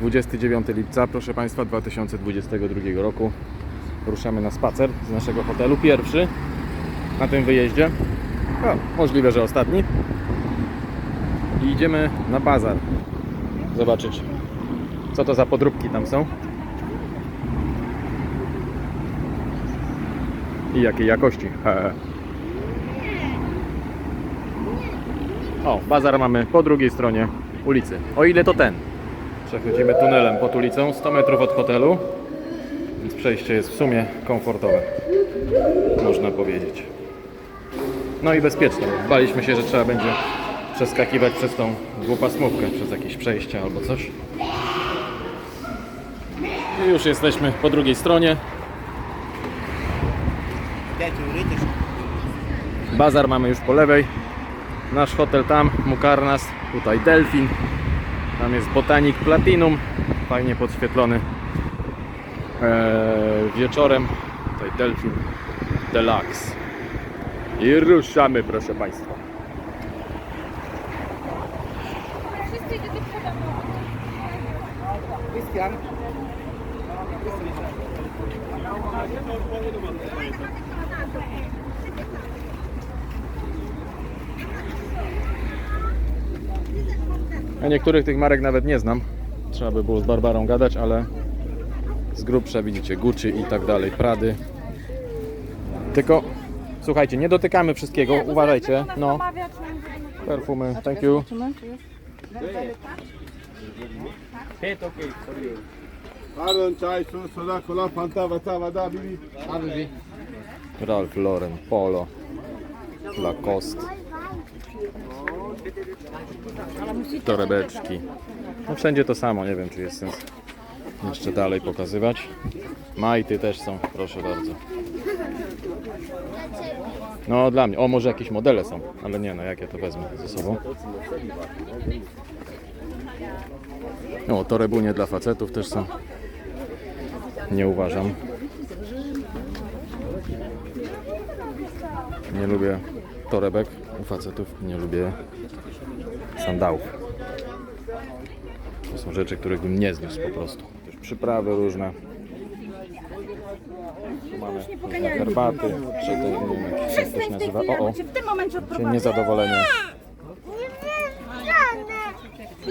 29 lipca, proszę Państwa, 2022 roku. Ruszamy na spacer z naszego hotelu. Pierwszy na tym wyjeździe. No, możliwe, że ostatni. I idziemy na bazar. Zobaczyć, co to za podróbki tam są. I jakiej jakości. O, bazar mamy po drugiej stronie ulicy. O ile to ten. Przechodzimy tunelem pod ulicą, 100 metrów od hotelu. Więc przejście jest w sumie komfortowe. Można powiedzieć. No i bezpieczne. Baliśmy się, że trzeba będzie przeskakiwać przez tą dwupasmówkę, przez jakieś przejście albo coś. I już jesteśmy po drugiej stronie. Bazar mamy już po lewej. Nasz hotel tam, Mukarnas, tutaj Delfin. Tam jest Botanik Platinum, fajnie podświetlony eee, wieczorem. Tutaj Delfin Deluxe. I ruszamy, proszę Państwa. Ja niektórych tych marek nawet nie znam. Trzeba by było z Barbarą gadać, ale z grubsza widzicie Gucci i tak dalej, Prady. Tylko słuchajcie, nie dotykamy wszystkiego, uważajcie. No, perfumy, thank you. Pardon, soda, fanta, bibi. Ralph Lauren, Polo, Lacoste. Torebeczki. No wszędzie to samo, nie wiem czy jest sens jeszcze dalej pokazywać. Majty też są, proszę bardzo. No dla mnie, o może jakieś modele są, ale nie no, jak ja to wezmę ze sobą. No, torebunie dla facetów też są. Nie uważam. Nie lubię torebek u facetów, nie lubię sandałów. To są rzeczy, których bym nie zniósł po prostu. Też przyprawy różne. Tu mamy różne herbaty, czy to nie wiem jak się to nazywa. O, o, w tym momencie odprowadzę. niezadowolenie.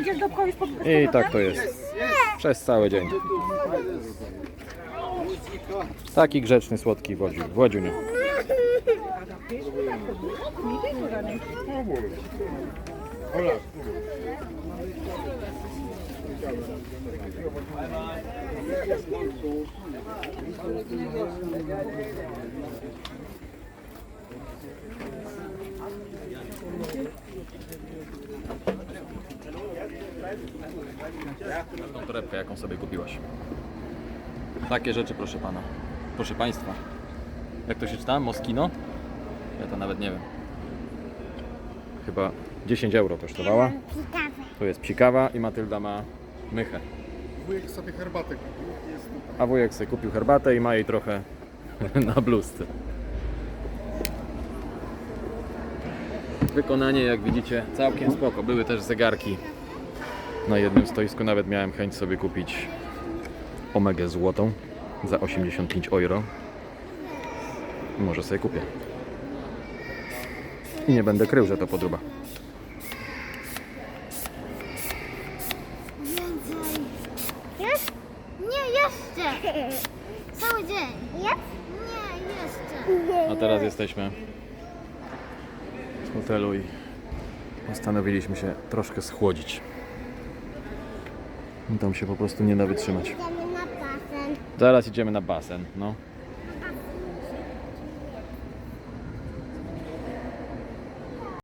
Idziesz do kogoś pod I tak to jest. Przez cały dzień. Taki grzeczny, słodki Wodziu, Wodziuniu. Tą torebkę, jaką sobie kupiłaś. Takie rzeczy, proszę pana. Proszę państwa. Jak to się czyta? Moskino? Ja to nawet nie wiem. Chyba 10 euro kosztowała. Tu jest psikawa i Matylda ma mychę. Wujek sobie herbatę kupił, jest. A wujek sobie kupił herbatę i ma jej trochę na bluzce. Wykonanie, jak widzicie, całkiem spoko. Były też zegarki. Na jednym stoisku nawet miałem chęć sobie kupić Omegę złotą za 85 euro. Może sobie kupię. I nie będę krył, że to podruba. Jest? Nie, jeszcze. Cały dzień. Jest? Nie, jeszcze. A teraz jesteśmy w hotelu i postanowiliśmy się troszkę schłodzić. Tam się po prostu nie da wytrzymać. Zaraz idziemy na basen, no.